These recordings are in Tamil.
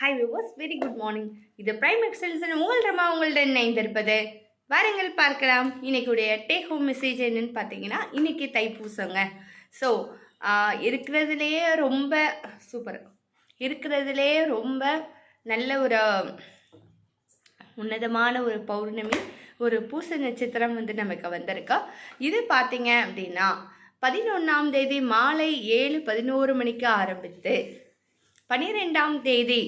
Hi viewers very good morning இது பிரைம் எக்ஸல்ஸன் உங்கள் ரமா உங்களுடன் இணைந்திருப்பது. வாருங்கள் பார்க்கலாம். இன்றைக்குடைய டேக் ஹோம் மெசேஜ் என்னன்னு பார்த்தீங்கன்னா இன்னைக்கு தைப்பூசங்க. ஸோ இருக்கிறதுலையே ரொம்ப சூப்பர் இருக்கிறதுலே ரொம்ப நல்ல ஒரு உன்னதமான ஒரு பௌர்ணமி ஒரு பூச நட்சத்திரம் வந்து நமக்கு வந்திருக்கா. இது பார்த்தீங்க அப்படின்னா பதினொன்றாம் தேதி மாலை ஏழு பதினோரு மணிக்கு ஆரம்பித்து பன்னிரெண்டாம் தேதி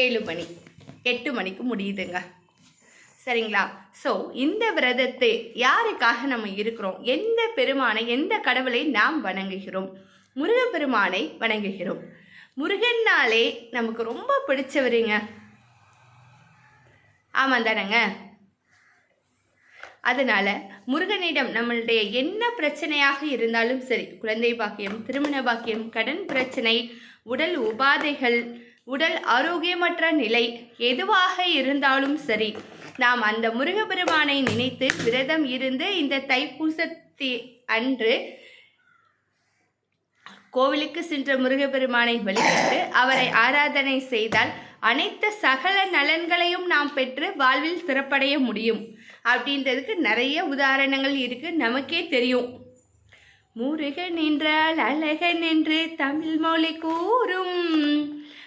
ஏழு மணி எட்டு மணிக்கு முடியுதுங்க. சரிங்களா? ஸோ இந்த விரதத்தை யாருக்காக நம்ம இருக்கிறோம்? எந்த பெருமானை எந்த கடவுளை நாம் வணங்குகிறோம்? முருகப்பெருமானை வணங்குகிறோம். முருகன்னாலே நமக்கு ரொம்ப பிடிச்சவருங்க. ஆமாம் தானேங்க? அதனால முருகனிடம் நம்மளுடைய என்ன பிரச்சனையாக இருந்தாலும் சரி குழந்தை பாக்கியம் திருமண பாக்கியம் கடன் பிரச்சனை உடல் உபாதைகள் உடல் ஆரோக்கியமற்ற நிலை எதுவாக இருந்தாலும் சரி நாம் அந்த முருகபெருமானை நினைத்து விரதம் இருந்து இந்த தைப்பூசத்தி அன்று கோவிலுக்கு சென்ற முருகப்பெருமானை வழிபட்டு அவரை ஆராதனை செய்தால் அனைத்து சகல நலன்களையும் நாம் பெற்று வாழ்வில் சிறப்படைய முடியும். அப்படின்றதுக்கு நிறைய உதாரணங்கள் இருக்கு. நமக்கே தெரியும். முருகன் என்றால் அழகன் என்று தமிழ் மொழி கூறும்.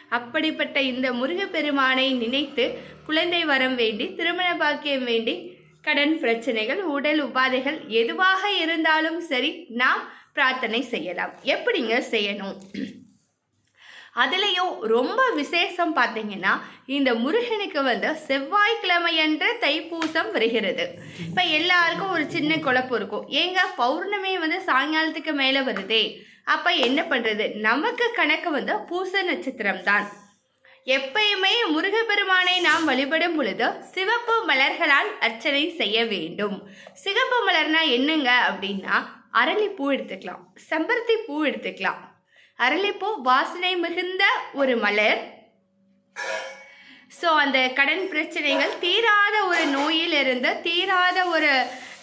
அப்படிப்பட்ட இந்த முருகப்பெருமானை நினைத்து குழந்தை வரம் வேண்டி திருமண பாக்கியம் வேண்டி கடன் பிரச்சனைகள் உடல் உபாதைகள் எதுவாக இருந்தாலும் சரி நாம் பிரார்த்தனை செய்யலாம். எப்படிங்க செய்யணும்? அதுலேயும் ரொம்ப விசேஷம் பார்த்தீங்கன்னா இந்த முருகனுக்கு வந்து செவ்வாய்க்கிழமையன்று தைப்பூசம் வருகிறது. இப்போ எல்லாருக்கும் ஒரு சின்ன குழப்பம் இருக்கும். ஏங்க பௌர்ணமி வந்து சாயங்காலத்துக்கு மேலே வருதே. அப்போ என்ன பண்ணுறது நமக்கு கணக்கு வந்து பூச நட்சத்திரம் தான். எப்பயுமே முருகப்பெருமானை நாம் வழிபடும் பொழுது சிவப்பு மலர்களால் அர்ச்சனை செய்ய வேண்டும். சிவப்பு மலர்னா என்னங்க அப்படின்னா அரளிப்பூ எடுத்துக்கலாம். செம்பருத்தி பூ எடுத்துக்கலாம். அரளிப்பூ வாசனை மிகுந்த ஒரு மலர். ஸோ அந்த கடன் பிரச்சனைகள் தீராத ஒரு நோயிலிருந்து தீராத ஒரு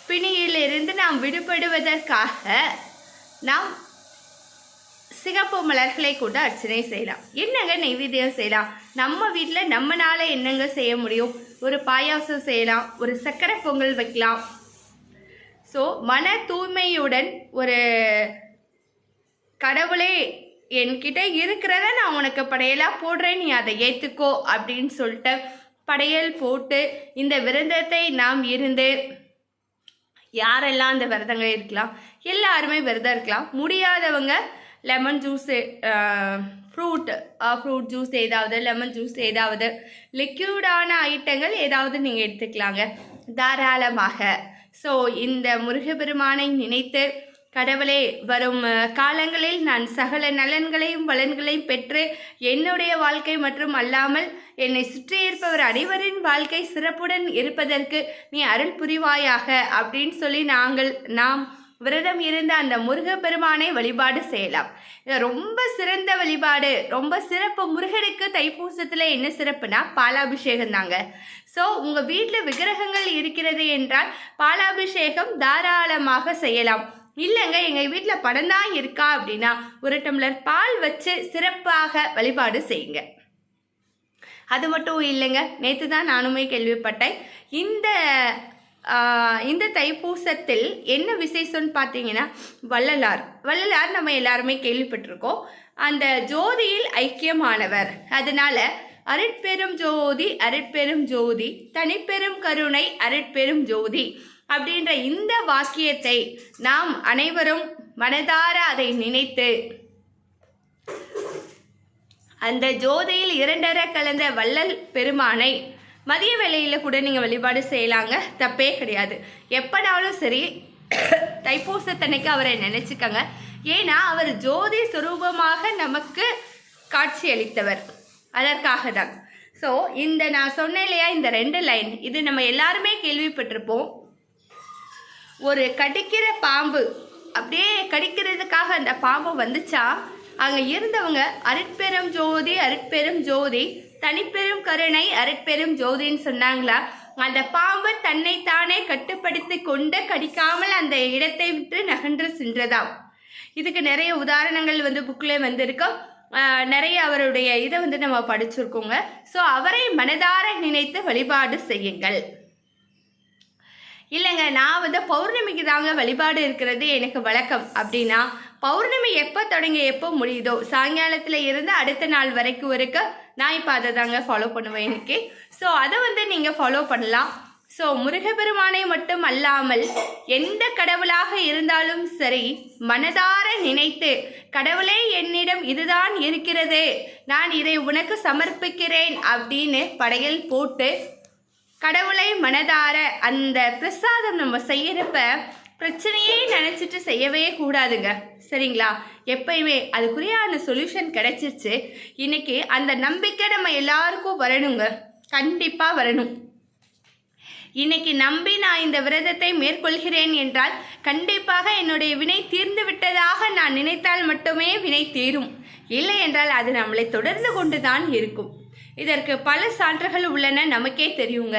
பிணியிலிருந்து நாம் விடுபடுவதற்காக நாம் சிகப்பு மலர்களை கூட அர்ச்சனை செய்யலாம். என்னங்க நைவேத்தியம் செய்யலாம்? நம்ம வீட்டில் நம்மனால என்னங்க செய்ய முடியும்? ஒரு பாயாசம் செய்யலாம் ஒரு சர்க்கரை பொங்கல் வைக்கலாம். ஸோ மன தூய்மையுடன் ஒரு கடவுளே என்கிட்ட இருக்கிறத நான் உனக்கு படையலாக போடுறேன் நீ அதை ஏற்றுக்கோ அப்படின்னு சொல்லிட்டு படையல் போட்டு இந்த விரதத்தை நாம் இருந்து யாரெல்லாம் அந்த விரதங்கள் இருக்கலாம் எல்லாருமே விரதம் இருக்கலாம். முடியாதவங்க lemon juice fruit fruit juice ஏதாவது லெமன் ஜூஸ் ஏதாவது லிக்யூடான ஐட்டங்கள் ஏதாவது நீங்கள் எடுத்துக்கலாங்க. தாராளமாக. ஸோ இந்த முருகப்பெருமானை நினைத்து கடவுளே வரும் காலங்களில் நான் சகல நலன்களையும் பலன்களையும் பெற்று என்னுடைய வாழ்க்கை மற்றும் அல்லாமல் என்னை சுற்றி இருப்பவர் அனைவரின் வாழ்க்கை சிறப்புடன் இருப்பதற்கு நீ அருள் புரிவாயாக அப்படின்னு சொல்லி நாங்கள் நாம் விரதம் இருந்த அந்த முருகப்பெருமானை வழிபாடு செய்யலாம். இது ரொம்ப சிறந்த வழிபாடு. ரொம்ப சிறப்பு. முருகனுக்கு தைப்பூசத்தில் என்ன சிறப்புனா பாலாபிஷேகம் தாங்க. ஸோ உங்கள் வீட்டில் விக்கிரகங்கள் இருக்கிறது என்றால் பாலாபிஷேகம் தாராளமாக செய்யலாம். இல்லைங்க எங்கள் வீட்டில் படம் தான் இருக்கா அப்படின்னா ஒரு டம்ளர் பால் வச்சு சிறப்பாக வழிபாடு செய்யுங்க. அது மட்டும் இல்லைங்க நேற்று தான் நானுமே கேள்விப்பட்டேன். இந்த இந்த தைப்பூசத்தில் என்ன விசேஷம்னு பார்த்தீங்கன்னா வள்ளலார். வள்ளலார் நம்ம எல்லாருமே கேள்விப்பட்டிருக்கோம். அந்த ஜோதியில் ஐக்கியமானவர். அதனால அருட்பெரும் ஜோதி அருட்பெரும் ஜோதி தனிப்பெரும் கருணை அருட்பெரும் ஜோதி. அப்படின்ற இந்த வாக்கியத்தை நாம் அனைவரும் மனதார அதை நினைத்து அந்த ஜோதியில் இரண்டரை கலந்த வள்ளல் பெருமானை மதிய வேளையில் கூட நீங்கள் வழிபாடு செய்யலாங்க. தப்பே கிடையாது. எப்போனாலும் சரி தைப்பூசத்தன்னைக்கு அவரை நினச்சிக்கங்க. ஏன்னா அவர் ஜோதி சுரூபமாக நமக்கு காட்சி அளித்தவர். அதற்காக தான் ஸோ இந்த நான் சொன்னேன் இல்லையா இந்த ரெண்டு லைன் இது நம்ம எல்லாருமே கேள்விப்பட்டிருப்போம். ஒரு கடிக்கிற பாம்பு. அப்படியே கடிக்கிறதுக்காக அந்த பாம்பு வந்துச்சா? அங்கே இருந்தவங்க அருட்பெரும் ஜோதி அருட்பெரும் ஜோதி தனிப்பெரும் கருணை அருட்பெரும் ஜோதின்னு சொன்னாங்களா? அந்த பாம்பு தன்னைத்தானே கட்டுப்படுத்தி கொண்டு கடிக்காமல் அந்த இடத்தை விட்டு நகன்று சென்றதாம். இதுக்கு நிறைய உதாரணங்கள் வந்து புக்கில் வந்திருக்கோம் நிறைய அவருடைய இதை வந்து நம்ம படிச்சிருக்கோங்க. ஸோ அவரை மனதார நினைத்து வழிபாடு செய்யுங்கள். இல்லைங்க நான் வந்து பௌர்ணமிக்கு தாங்க வழிபாடு இருக்கிறது எனக்கு வழக்கம். அப்படின்னா பௌர்ணமி எப்போ தொடங்கி எப்போ முடியுதோ சாயங்காலத்தில் இருந்து அடுத்த நாள் வரைக்கும் இருக்க நான் இப்போ அதை தாங்க ஃபாலோ பண்ணுவேன் எனக்கு. ஸோ அதை வந்து நீங்கள் ஃபாலோ பண்ணலாம். ஸோ முருகப்பெருமானை மட்டும் அல்லாமல் எந்த கடவுளாக இருந்தாலும் சரி மனதார நினைத்து கடவுளே என்னிடம் இதுதான் இருக்கிறது நான் இதை உனக்கு சமர்ப்பிக்கிறேன் அப்படின்னு படையல் போட்டு கடவுளை மனதார அந்த பிரசாதம் நம்ம செய்யறப்ப பிரச்சனையே நினச்சிட்டு செய்யவே கூடாதுங்க. சரிங்களா? எப்பயுமே அதுக்குரியான சொல்யூஷன் கிடைச்சிருச்சு. இன்னைக்கு அந்த நம்பிக்கை நம்ம எல்லாருக்கும் வரணுங்க. கண்டிப்பாக வரணும். இன்னைக்கு நம்பி நான் இந்த விரதத்தை மேற்கொள்கிறேன் என்றால் கண்டிப்பாக என்னுடைய வினை தீர்ந்து விட்டதாக நான் நினைத்தால் மட்டுமே வினை தீரும். இல்லை என்றால் அது நம்மளை தொடர்ந்து கொண்டு தான் இருக்கும். இதற்கு பல சான்றுகள் உள்ளன நமக்கே தெரியுங்க.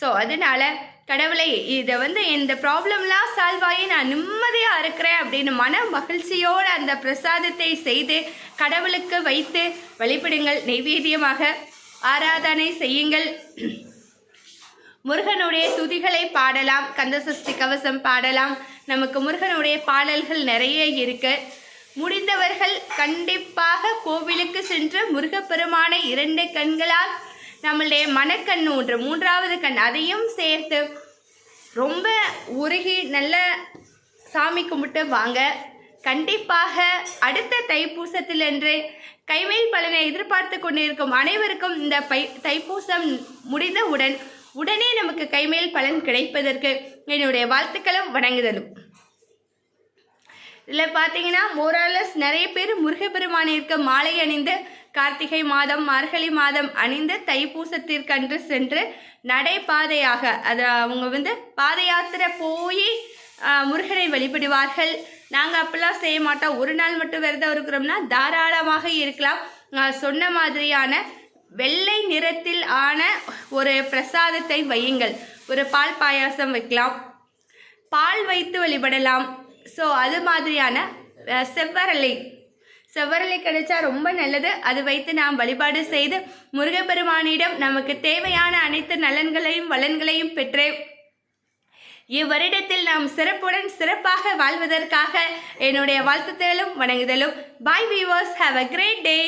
ஸோ அதனால கடவுளை இதை வந்து இந்த ப்ராப்ளம்லாம் சால்வ் ஆகி நான் நிம்மதியாக இருக்கிறேன் அப்படின்னு மன மகிழ்ச்சியோடு அந்த பிரசாதத்தை செய்து கடவுளுக்கு வைத்து வழிபடுங்கள். நைவேத்தியமாக ஆராதனை செய்யுங்கள். முருகனுடைய துதிகளை பாடலாம். கந்தசஷ்டி கவசம் பாடலாம். நமக்கு முருகனுடைய பாடல்கள் நிறைய இருக்குது முடிந்தவர்கள் கண்டிப்பாக கோவிலுக்கு சென்று முருகப்பெருமானை இரண்டு கண்களால் நம்மளுடைய மனக்கண் ஒன்று மூன்றாவது கண் அதையும் சேர்த்து ரொம்ப உருகி நல்ல சாமி கும்பிட்டு வாங்க. கண்டிப்பாக அடுத்த தைப்பூசத்திலன்று கைமேல் பலனை எதிர்பார்த்து கொண்டிருக்கும் அனைவருக்கும் இந்த பை தைப்பூசம் முடிந்தவுடன் உடனே நமக்கு கைமேல் பலன் கிடைப்பதற்கு என்னுடைய வாழ்த்துக்களும் வணங்குதலும். இதில் பார்த்தீங்கன்னா மோராலஸ் நிறைய பேர் முருகப்பெருமானிற்கு மாலை அணிந்து கார்த்திகை மாதம் மார்கழி மாதம் அணிந்து தைப்பூசத்திற்கன்று சென்று நடைபாதையாக அது அவங்க வந்து பாத யாத்திரை போய் முருகனை வழிபடுவார்கள். நாங்கள் அப்படிலாம் செய்ய மாட்டோம். ஒரு நாள் மட்டும் விரதம் இருக்கிறோம்னா தாராளமாக இருக்கலாம். சொன்ன மாதிரியான வெள்ளை நிறத்தில் ஆன ஒரு பிரசாதத்தை வையுங்கள். ஒரு பால் பாயாசம் வைக்கலாம். பால் வைத்து வழிபடலாம். ஸோ அது மாதிரியான செவ்வரளி செவ்வரளி கிடைச்சா ரொம்ப நல்லது. அது வைத்து நாம் வழிபாடு செய்து முருகப்பெருமானிடம் நமக்கு தேவையான அனைத்து நலன்களையும் வளன்களையும் பெற்று. இவ்வருடத்தில் நாம் சிறப்புடன் சிறப்பாக வாழ்வதற்காக என்னுடைய வாழ்த்துதலும் வணங்குதலும். Bye viewers have a great day